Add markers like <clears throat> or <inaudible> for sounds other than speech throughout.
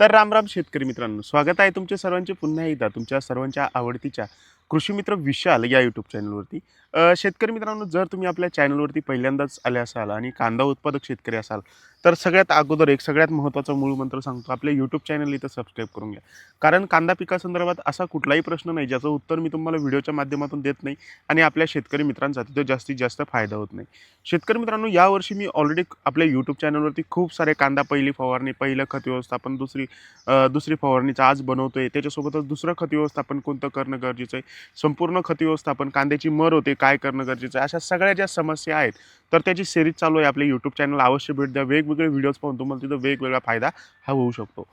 तर राम राम शेतकरी मित्रांनो स्वागत आहे तुमच्या सर्वांचे पुन्हा एकदा तुमच्या सर्वांच्या आवडतीच्या कृषी मित्र विशाल या यूट्यूब चॅनलवरती शेतकरी मित्रांनो जर तुम्ही आपल्या चॅनलवरती पहिल्यांदाच आले असाल आणि कांदा उत्पादक शेतकरी असाल तर सगळ्यात अगोदर एक सगळ्यात महत्त्वाचा मूळ मंत्र सांगतो आपल्या यूट्यूब चॅनल इथं सबस्क्राईब करून घ्या. कारण कांदा पिकासंदर्भात असा कुठलाही प्रश्न नाही ज्याचं उत्तर मी तुम्हाला व्हिडिओच्या माध्यमातून देत नाही आणि आपल्या शेतकरी मित्रांचा तिथं जास्तीत जास्त फायदा होत नाही. शेतकरी मित्रांनो यावर्षी मी ऑलरेडी आपल्या यूट्यूब चॅनलवरती खूप सारे कांदा पहिली फवारणी पहिलं खत व्यवस्थापन दुसरी दुसरी फवारणीचं आज बनवतो आहे त्याच्यासोबतच दुसरं खत व्यवस्थापन कोणतं करणं गरजेचं आहे? संपूर्ण खत व्यवस्थापन कांद्याची मर होते काय करणं गरजेचं आहे अशा सगळ्या ज्या समस्या आहेत तर त्याची सिरीज चालू आहे आपल्या यूट्यूब चॅनल अवश्य भेट द्या. वेगवेगळे व्हिडिओज पाहून तुम्हाला तिथं वेगवेगळा फायदा हा होऊ शकतो.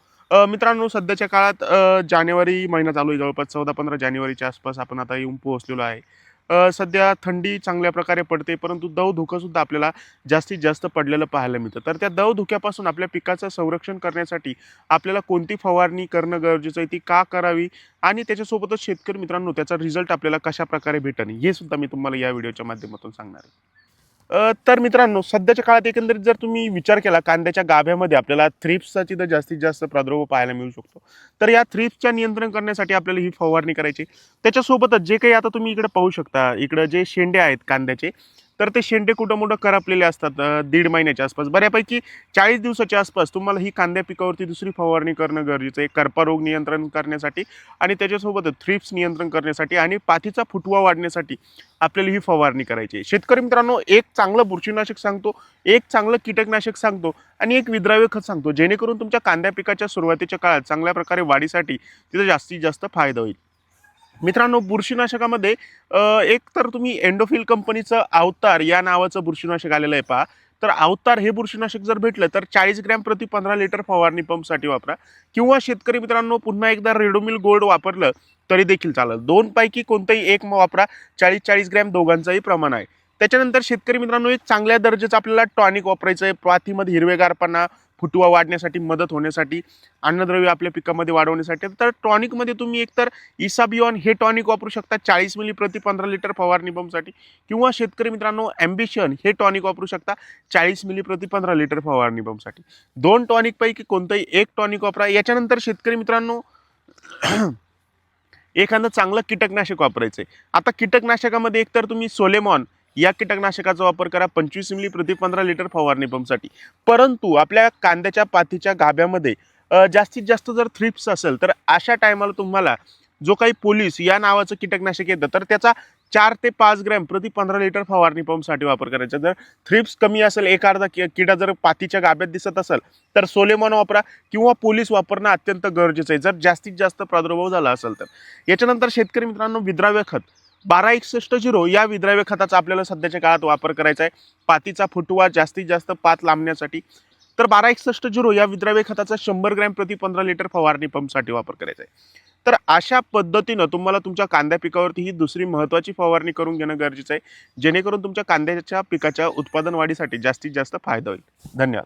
मित्रांनो सध्याच्या काळात जानेवारी महिना चालू आहे. जवळपास चौदा पंधरा जानेवारीच्या आसपास आपण आता येऊन पोहोचलेलो आहे. सध्या थंडी चांगल्या प्रकारे पडते परंतु दव धुकंसुद्धा आपल्याला जास्तीत जास्त पडलेलं पाहायला मिळतं. तर त्या दव धुक्यापासून आपल्या पिकाचं संरक्षण करण्यासाठी आपल्याला कोणती फवारणी करणं गरजेचं आहे ती का करावी आणि त्याच्यासोबतच शेतकरी मित्रांनो त्याचा रिझल्ट आपल्याला कशा प्रकारे भेटेल हे सुद्धा मी तुम्हाला या व्हिडिओच्या माध्यमातून सांगणार आहे. तर मित्रांनो सध्याच्या काळात एकंदरीत जर तुम्ही विचार केला कांद्याच्या गाभ्यामध्ये आपल्याला थ्रिप्सचा तर जास्तीत जास्त प्रादुर्भाव पाहायला मिळू शकतो. तर या थ्रिप्सच्या नियंत्रण करण्यासाठी आपल्याला ही फवारणी करायची. त्याच्यासोबतच जे काही आता तुम्ही इकडे पाहू शकता इकडं जे शेंडे आहेत कांद्याचे तर ते शेंडे कुठं मोठं करपलेले असतात दीड महिन्याच्या आसपास. बऱ्यापैकी चाळीस दिवसाच्या आसपास तुम्हाला ही कांद्या पिकावरती दुसरी फवारणी करणं गरजेचं आहे. करपा रोग नियंत्रण करण्यासाठी आणि त्याच्यासोबत थ्रिप्स नियंत्रण करण्यासाठी आणि पातीचा फुटवा वाढण्यासाठी आपल्याला ही फवारणी करायची आहे. शेतकरी मित्रांनो एक चांगलं बुरशीनाशक सांगतो एक चांगलं कीटकनाशक सांगतो आणि एक विद्राव्य खत सांगतो जेणेकरून तुमच्या कांद्या पिकाच्या सुरुवातीच्या काळात चांगल्या प्रकारे वाढीसाठी तिथं जास्तीत जास्त फायदा होईल. मित्रांनो बुरशीनाशकामध्ये एक तर तुम्ही एंडोफिल कंपनीचं अवतार या नावाचं बुरशीनाशक आलेलं आहे पहा. तर अवतार हे बुरशीनाशक जर भेटलं तर चाळीस ग्रॅम प्रति पंधरा लिटर फवारणी पंपसाठी वापरा. किंवा शेतकरी मित्रांनो पुन्हा एकदा रेडोमिल गोल्ड वापरलं तरी देखील चालेल. दोनपैकी कोणतंही एक वापरा. चाळीस चाळीस ग्रॅम दोघांचंही प्रमाण आहे. त्याच्यानंतर शेतकरी मित्रांनो एक चांगल्या दर्जाचं आपल्याला टॉनिक वापरायचं आहे पाथीमध्ये हिरवेगारपणा फुटवा वाढण्यासाठी मदत होण्यासाठी अन्नद्रव्य आपल्या पिकामध्ये वाढवण्यासाठी. तर टॉनिकमध्ये तुम्ही एकतर इसाबिऑन हे टॉनिक वापरू शकता चाळीस मिली प्रति पंधरा लिटर फवारणी पंपसाठी. किंवा शेतकरी मित्रांनो ॲम्बिशन हे टॉनिक वापरू शकता चाळीस मिली प्रति पंधरा लिटर फवारणी पंपसाठी. दोन टॉनिकपैकी कोणतंही एक टॉनिक वापरा. याच्यानंतर शेतकरी मित्रांनो <clears throat> एखादं चांगलं कीटकनाशक वापरायचं आहे आता कीटकनाशकामध्ये एकतर तुम्ही सोलेमॉन या कीटकनाशकाचा वापर करा. पंचवीस मिली प्रति पंधरा लिटर फवारणी पंपसाठी परंतु आपल्या कांद्याच्या पातीच्या गाभ्यामध्ये जास्तीत जास्त जर थ्रिप्स असेल तर अशा टायमाला तुम्हाला जो काही पोलीस या नावाचं कीटकनाशक येतं तर त्याचा चार ते पाच ग्रॅम प्रति पंधरा लिटर फवारणी पंपसाठी वापर करायचा. जर थ्रिप्स कमी असेल एक अर्धा कि किडा जर पातीच्या गाभ्यात दिसत असेल तर सोलेमॉन वापरा किंवा पोलीस वापरणं अत्यंत गरजेचं आहे. जर जास्तीत जास्त प्रादुर्भाव झाला असेल तर. याच्यानंतर शेतकरी मित्रांनो विद्राव्य खत. बारा एकसष्ट झिरो या विद्राव्य खताचा आपल्याला सध्याच्या काळात वापर करायचा आहे. पातीचा फुटवा जास्तीत जास्त पात लांबण्यासाठी. तर बारा एकसष्ट झिरो या विद्राव्य खताचा शंभर ग्रॅम प्रति पंधरा लिटर फवारणी पंपसाठी वापर करायचा आहे. तर अशा पद्धतीनं तुम्हाला तुमच्या कांद्या पिकावरती ही दुसरी महत्त्वाची फवारणी करून घेणं गरजेचं आहे. जेणेकरून तुमच्या कांद्याच्या पिकाच्या उत्पादन वाढीसाठी जास्तीत जास्त फायदा होईल. धन्यवाद.